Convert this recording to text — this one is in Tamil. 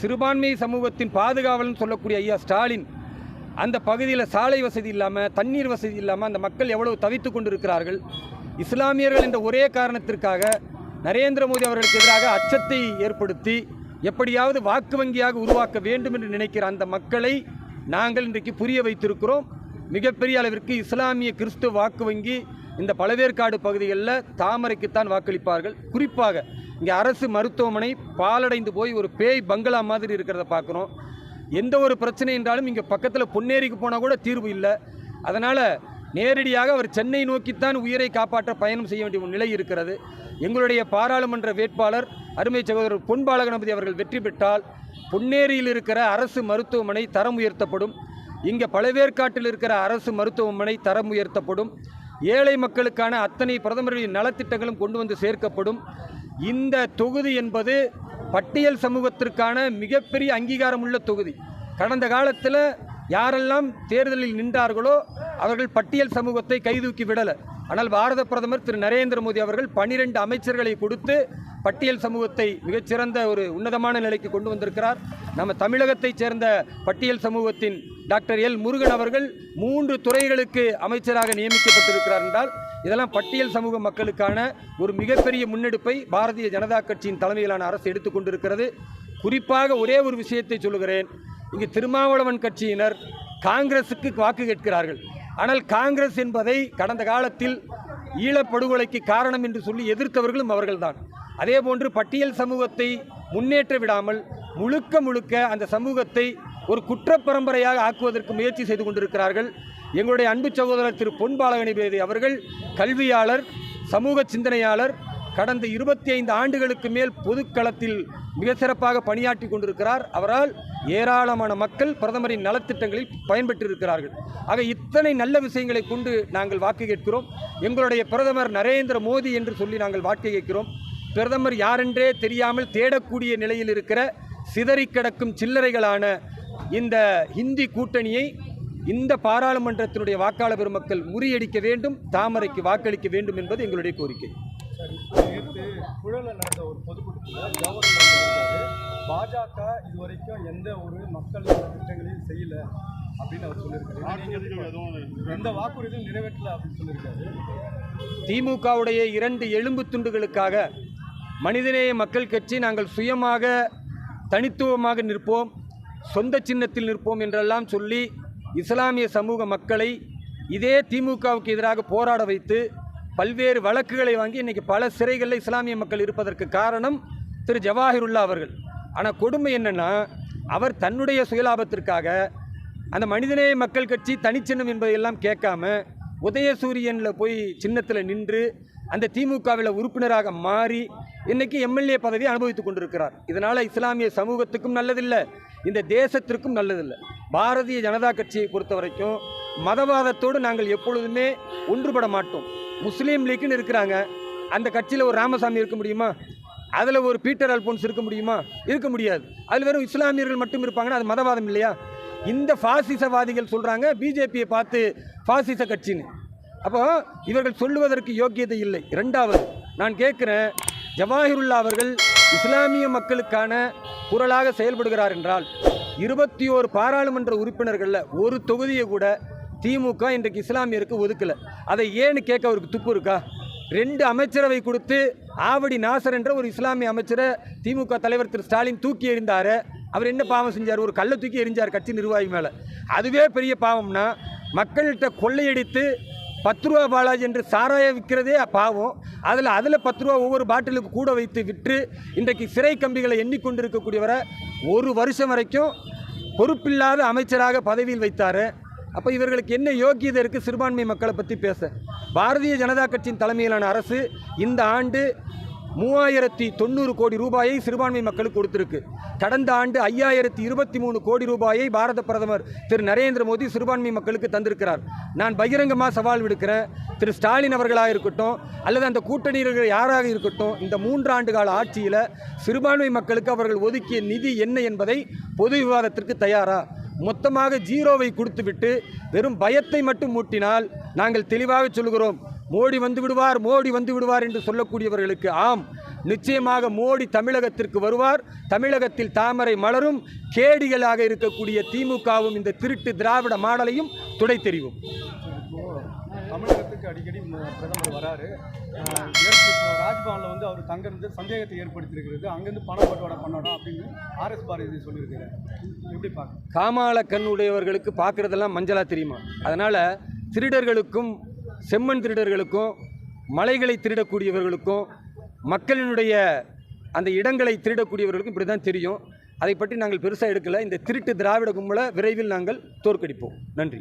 சிறுபான்மை சமூகத்தின் பாதுகாவலன் சொல்லக்கூடிய ஐயா ஸ்டாலின் அந்த பகுதியில் சாலை வசதி இல்லாமல் தண்ணீர் வசதி இல்லாமல் அந்த மக்கள் எவ்வளவு தவித்து கொண்டிருக்கிறார்கள்? இஸ்லாமியர்கள் என்ற ஒரே காரணத்திற்காக நரேந்திர மோடி அவர்களுக்கு எதிராக அச்சத்தை ஏற்படுத்தி எப்படியாவது வாக்கு வங்கியாக உருவாக்க வேண்டும் என்று நினைக்கிற அந்த மக்களை நாங்கள் இன்றைக்கு புரிய வைத்திருக்கிறோம். மிகப்பெரிய அளவிற்கு இஸ்லாமிய கிறிஸ்துவ வாக்கு வங்கி இந்த பழவேற்காடு பகுதிகளில் தாமரைக்குத்தான் வாக்களிப்பார்கள். குறிப்பாக இங்கே அரசு மருத்துவமனை பாலடைந்து போய் ஒரு பேய் பங்களா மாதிரி இருக்கிறத பார்க்குறோம். எந்த ஒரு பிரச்சனை என்றாலும் இங்கே பக்கத்தில் பொன்னேரிக்கு போனால் கூட தீர்வு இல்லை. அதனால் நேரடியாக அவர் சென்னை நோக்கித்தான் உயிரை காப்பாற்ற பயணம் செய்ய வேண்டிய ஒரு நிலை இருக்கிறது. எங்களுடைய பாராளுமன்ற வேட்பாளர் அருமை சகோதரர் பொன் பாலகணபதி அவர்கள் வெற்றி பெற்றால் பொன்னேரியில் இருக்கிற அரசு மருத்துவமனை தரம் உயர்த்தப்படும். இங்கே பழவேற்காட்டில் இருக்கிற அரசு மருத்துவமனை தரம் உயர்த்தப்படும். ஏழை மக்களுக்கான அத்தனை பிரதமரின் நலத்திட்டங்களும் கொண்டு வந்து சேர்க்கப்படும். இந்த தொகுதி என்பது பட்டியல் சமூகத்திற்கான மிகப்பெரிய அங்கீகாரம் உள்ள தொகுதி. கடந்த காலத்தில் யாரெல்லாம் தேர்தலில் நின்றார்களோ அவர்கள் பட்டியல் சமூகத்தை கைதூக்கி விடலை. ஆனால் பாரத பிரதமர் திரு நரேந்திர மோடி அவர்கள் பன்னிரெண்டு அமைச்சர்களை கொடுத்து பட்டியல் சமூகத்தை மிகச்சிறந்த ஒரு உன்னதமான நிலைக்கு கொண்டு வந்திருக்கிறார். நம்ம தமிழகத்தைச் சேர்ந்த பட்டியல் சமூகத்தின் டாக்டர் எல் முருகன் அவர்கள் மூன்று துறைகளுக்கு அமைச்சராக நியமிக்கப்பட்டிருக்கிறார் என்றால் இதெல்லாம் பட்டியல் சமூக மக்களுக்கான ஒரு மிகப்பெரிய முன்னெடுப்பை பாரதிய ஜனதா கட்சியின் தலைமையிலான அரசு எடுத்துக்கொண்டிருக்கிறது குறிப்பாக ஒரே ஒரு விஷயத்தை சொல்லுகிறேன். இங்கு திருமாவளவன் கட்சியினர் காங்கிரசுக்கு வாக்கு கேட்கிறார்கள். ஆனால் காங்கிரஸ் என்பதை கடந்த காலத்தில் ஈழப்படுகொலைக்கு காரணம் என்று சொல்லி எதிர்த்தவர்களும் அவர்கள்தான். அதே போன்று பட்டியல் சமூகத்தை முன்னேற்ற விடாமல் முழுக்க முழுக்க அந்த சமூகத்தை ஒரு குற்ற பரம்பரையாக ஆக்குவதற்கு முயற்சி செய்து கொண்டிருக்கிறார்கள். எங்களுடைய அன்பு சகோதரர் திரு பொன் பாலகணிபேதி அவர்கள் கல்வியாளர் சமூக சிந்தனையாளர் கடந்த இருபத்தி ஐந்து ஆண்டுகளுக்கு மேல் பொதுக்களத்தில் மிக சிறப்பாக பணியாற்றி கொண்டிருக்கிறார். அவரால் ஏராளமான மக்கள் பிரதமரின் நலத்திட்டங்களில் பயன்பெற்றிருக்கிறார்கள். ஆக இத்தனை நல்ல விஷயங்களை கொண்டு நாங்கள் வாக்கு கேட்கிறோம். எங்களுடைய பிரதமர் நரேந்திர மோடி என்று சொல்லி நாங்கள் வாக்கு கேட்கிறோம். பிரதமர் யாரென்றே தெரியாமல் தேடக்கூடிய நிலையில் இருக்கிற சிதறி கிடக்கும் சில்லறைகளான இந்த ஹிந்தி கூட்டணியை இந்த பாராளுமன்றத்தினுடைய வாக்காளர் பெருமக்கள் முறியடிக்க வேண்டும் தாமரைக்கு வாக்களிக்க வேண்டும் என்பது எங்களுடைய கோரிக்கை. பாஜக இதுவரைக்கும் எந்த ஒரு மக்கள் திட்டங்களையும் செய்யல அப்படின்னு அவர் சொல்லியிருக்காரு. எந்த வாக்குறுதியும் நிறைவேற்றல அப்படின்னு சொல்லியிருக்காரு. திமுகவுடைய இரண்டு எலும்பு துண்டுகளுக்காக மனிதநேய மக்கள் கட்சி நாங்கள் சுயமாக தனித்துவமாக நிற்போம் சொந்த சின்னத்தில் நிற்போம் என்றெல்லாம் சொல்லி இஸ்லாமிய சமூக மக்களை இதே திமுகவுக்கு எதிராக போராட வைத்து பல்வேறு வழக்குகளை வாங்கி இன்றைக்கி பல சிறைகளில் இஸ்லாமிய மக்கள் இருப்பதற்கு காரணம் திரு ஜவாஹிருல்லா அவர்கள். ஆனால் கொடுமை என்னென்னா அவர் தன்னுடைய சுயலாபத்திற்காக அந்த மனிதநேய மக்கள் கட்சி தனிச்சின்னம் என்பதையெல்லாம் கேட்காம உதயசூரியனில் போய் சின்னத்தில் நின்று அந்த திமுகவில் உறுப்பினராக மாறி இன்னைக்கு எம்எல்ஏ பதவி அனுபவித்துக் கொண்டிருக்கிறார். இதனால் இஸ்லாமிய சமூகத்துக்கும் நல்லதில்லை இந்த தேசத்திற்கும் நல்லதில்லை. பாரதிய ஜனதா கட்சியை பொறுத்த வரைக்கும் மதவாதத்தோடு நாங்கள் எப்பொழுதுமே ஒன்றுபட மாட்டோம். முஸ்லீம் லீக்குன்னு இருக்கிறாங்க. அந்த கட்சியில் ஒரு ராமசாமி இருக்க முடியுமா? அதில் ஒரு பீட்டர் அல்போன்ஸ் இருக்க முடியுமா? இருக்க முடியாது. அதில் வெறும் இஸ்லாமியர்கள் மட்டும் இருப்பாங்கன்னா அது மதவாதம் இல்லையா? இந்த பாசிசவாதிகள் சொல்கிறாங்க பிஜேபியை பார்த்து பாசிச கட்சின்னு. அப்போ இவர்கள் சொல்லுவதற்கு யோக்கியதை இல்லை. இரண்டாவது நான் கேட்குறேன் ஜவாஹிருல்லா அவர்கள் இஸ்லாமிய மக்களுக்கான குரலாக செயல்படுகிறார் என்றால் இருபத்தி ஓரு பாராளுமன்ற உறுப்பினர்களில் ஒரு தொகுதியை கூட திமுக இன்றைக்கு இஸ்லாமியருக்கு ஒதுக்கலை. அதை ஏன்னு கேட்க அவருக்கு துப்பு இருக்கா? ரெண்டு அமைச்சரவை கொடுத்து ஆவடி நாசர் என்ற ஒரு இஸ்லாமிய அமைச்சரை திமுக தலைவர் திரு ஸ்டாலின் தூக்கி எறிந்தார். அவர் என்ன பாவம் செஞ்சார்? ஒரு கல்லை தூக்கி எறிஞ்சார் கட்சி நிர்வாகி மேலே. அதுவே பெரிய பாவம்னா மக்கள்கிட்ட கொள்ளையடித்து பத்து ரூபா பாலாஜி என்று சாராயம் விற்கிறதே பாவம். அதில் அதில் பத்து ரூபா ஒவ்வொரு பாட்டிலுக்கு கூட வைத்து விற்று இன்றைக்கு சிறை கம்பிகளை எண்ணிக்கொண்டிருக்கக்கூடியவரை ஒரு வருஷம் வரைக்கும் பொறுப்பில்லாத அமைச்சராக பதவியில் வைத்தார். அப்போ இவர்களுக்கு என்ன யோக்கியதை இருக்குது சிறுபான்மை மக்களை பற்றி பேச. பாரதிய ஜனதா கட்சியின் தலைமையிலான அரசு இந்த ஆண்டு மூவாயிரத்தி தொண்ணூறு கோடி ரூபாயை சிறுபான்மை மக்களுக்கு கொடுத்திருக்கு. கடந்த ஆண்டு ஐயாயிரத்தி இருபத்தி மூணு கோடி ரூபாயை பாரத பிரதமர் திரு நரேந்திர மோடி சிறுபான்மை மக்களுக்கு தந்திருக்கிறார். நான் பகிரங்கமாக சவால் விடுக்கிறேன். திரு ஸ்டாலின் அவர்களாக இருக்கட்டும் அல்லது அந்த கூட்டணியில் யாராக இருக்கட்டும் இந்த மூன்று ஆண்டு கால ஆட்சியில் சிறுபான்மை மக்களுக்கு அவர்கள் ஒதுக்கிய நிதி என்ன என்பதை பொது விவாதத்திற்கு தயாரா? மொத்தமாக ஜீரோவை கொடுத்துவிட்டு வெறும் பயத்தை மட்டும் மூட்டினால் நாங்கள் தெளிவாக சொல்கிறோம் மோடி வந்து விடுவார் மோடி வந்து விடுவார் என்று சொல்லக்கூடியவர்களுக்கு ஆம். நிச்சயமாக மோடி தமிழகத்திற்கு வருவார். தமிழகத்தில் தாமரை மலரும். கேடிகளாக இருக்கக்கூடிய திமுகவும் இந்த திருட்டு திராவிட மாடலையும் துடை தெரிவும் இப்போ தமிழகத்துக்கு அடிக்கடி பிரதமர் வராரு. ராஜ்பவனில் வந்து அவர் தங்கிறது சந்தேகத்தை ஏற்படுத்தியிருக்கிறது. அங்கேருந்து பணம் பட்டுவாடா பண்ணணும் அப்படின்னு ஆர்எஸ் பாரதி சொல்லியிருக்காரு எப்படி பார்க்க காமால கண்ணுடையவர்களுக்கு பார்க்குறதெல்லாம் மஞ்சளா தெரியுமா? அதனால் திருடர்களுக்கும் செம்மண் திருடர்களுக்கும் மலைகளை திருடக்கூடியவர்களுக்கும் மக்களினுடைய அந்த இடங்களை திருடக்கூடியவர்களுக்கும் இப்படி தான் தெரியும். அதை பற்றி நாங்கள் பெருசாக எடுக்கலை. இந்த திருட்டு திராவிட கும்பலை விரைவில் நாங்கள் தோற்கடிப்போம். நன்றி.